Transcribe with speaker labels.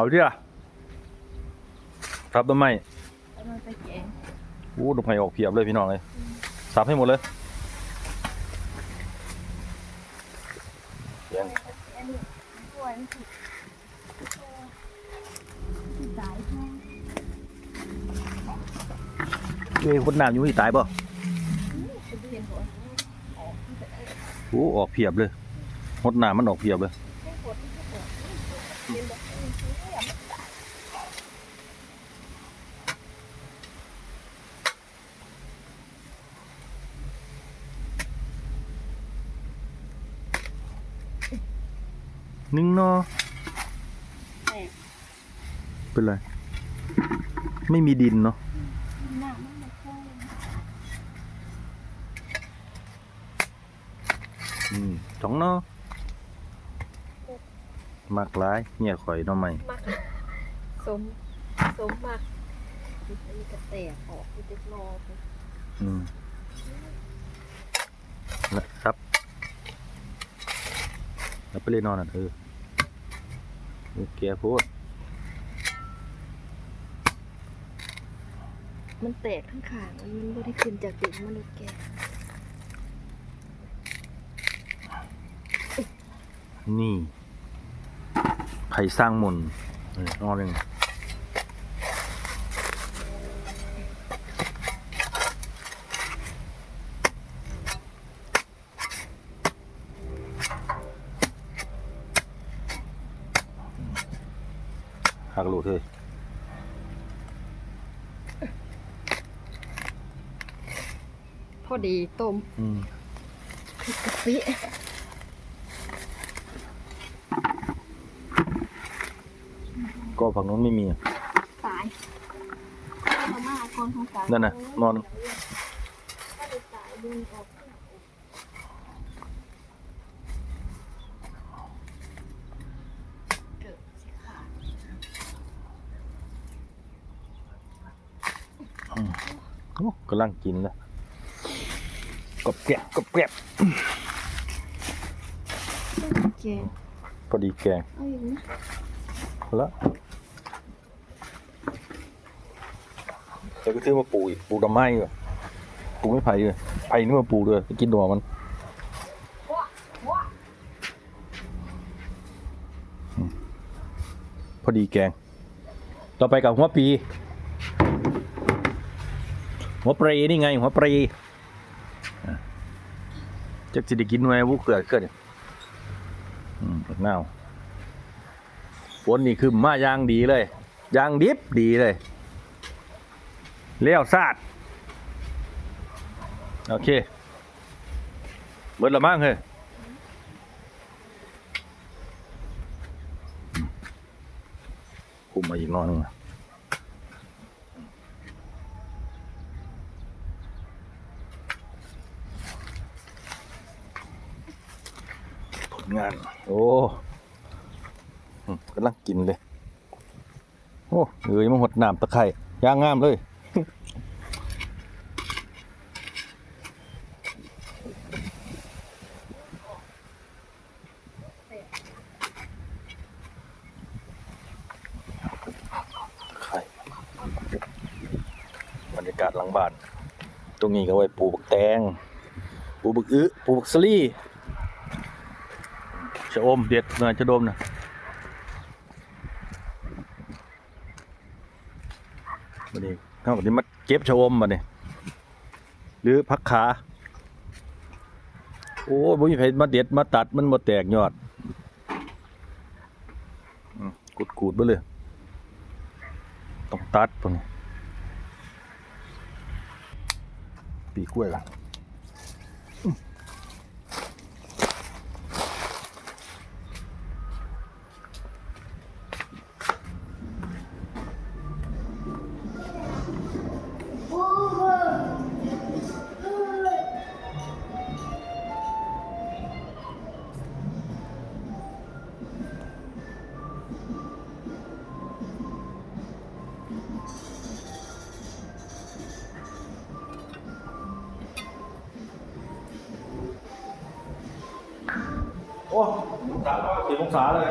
Speaker 1: เอาเถอะครับต้นไม้
Speaker 2: เอามาไปแกง
Speaker 1: โอ้ดอกไม้ออกเพียบเลยพี่น้องเลยสับให้หมดเลยแกง
Speaker 2: อันนี้กล้วยมันสิสิตายแห้ง
Speaker 1: เอ้ยคนน้ำอยู่ที่ตายป่ะ
Speaker 2: เป็นเพียนหัวออกที่จะเอ้ย
Speaker 1: โอ้ออกเพียบเลยมดน้ำมันออกเพียบเลย
Speaker 2: แค่กดที่จะกดเป็ นแบบนี้คือเรียบ
Speaker 1: นึ่งเนาะ
Speaker 2: แตก
Speaker 1: เป็นไร ไม่มีดินเนาะ
Speaker 2: หน้ามันไม่ค่อย
Speaker 1: อืมสองเนาะ มากหลายเนี่ยข่อยเนาะใหม่
Speaker 2: มากสมสมมากอันนี้ก็แตกออกที่จะรอไป
Speaker 1: อืมนะครับแล้วไปเล่นนอนอะเออโอเคพูด
Speaker 2: มันแตกทั้งขางมันมันไม่ได้ขึ้นจากดินมันเลยแก่
Speaker 1: นี่ ไผ่สร้างมนต์เออนอนเลยหักลูกเลย
Speaker 2: พอดีต้ม
Speaker 1: อืม
Speaker 2: พริกกะปิ
Speaker 1: ก็ฝั่งนู้นไม่มีอะ
Speaker 2: ตายเอามาคนของกลาง
Speaker 1: นั่นน่ะนอน
Speaker 2: ก็เลยตายดึงออกเกิดสิค่ะ
Speaker 1: โอ้กำลังกินนะกรอบแกรบกรอบแกรบ
Speaker 2: แกง
Speaker 1: พอดีแกง
Speaker 2: เอาอย่างนี้
Speaker 1: ละแต่ก็ซื้อมาปลูกอีกปลูกดอกไม้อยู่ปลูกไม่ไผ่เลยไผ่นี่มาปลูกเลยไปกินดอกมันพอดีแกงต่อไปกับหัวปี หัวปรีนี่ไง หัวปรีอะจักสิได้กินไว้วุ้เกิดเกิดเนี่ยอืมบักนาวฝนนี่คือมายางดีเลย ยางดิบดีเลย เลี้ยวซาดโอเคเบิดละมั่งเฮ้ยคุมมาอีกนอยนึงนะผลงาน โอ้กำลังกินเลย โอ้เอ้ยมาหดน้ำตะไคร่ย่างงามเลย ไข่ บรรยากาศหลังบ้าน ตรงนี้ก็ไว้ปลูกบักแตงปลูกบักอื้อปลูกบักสลี่ชะอมเด็ดหน่อยจะดมนะบันนี้เขาก็จะมาเก็บชะอมบันนี้หรือพักขา โอ้ยบ่มีไผมาเด็ดมาตัดมันบ่แตกยอดอืมกุดกูดๆไปเลย ต้องตัดพวกนี้ ปี โอ้สามสิบองศาเลย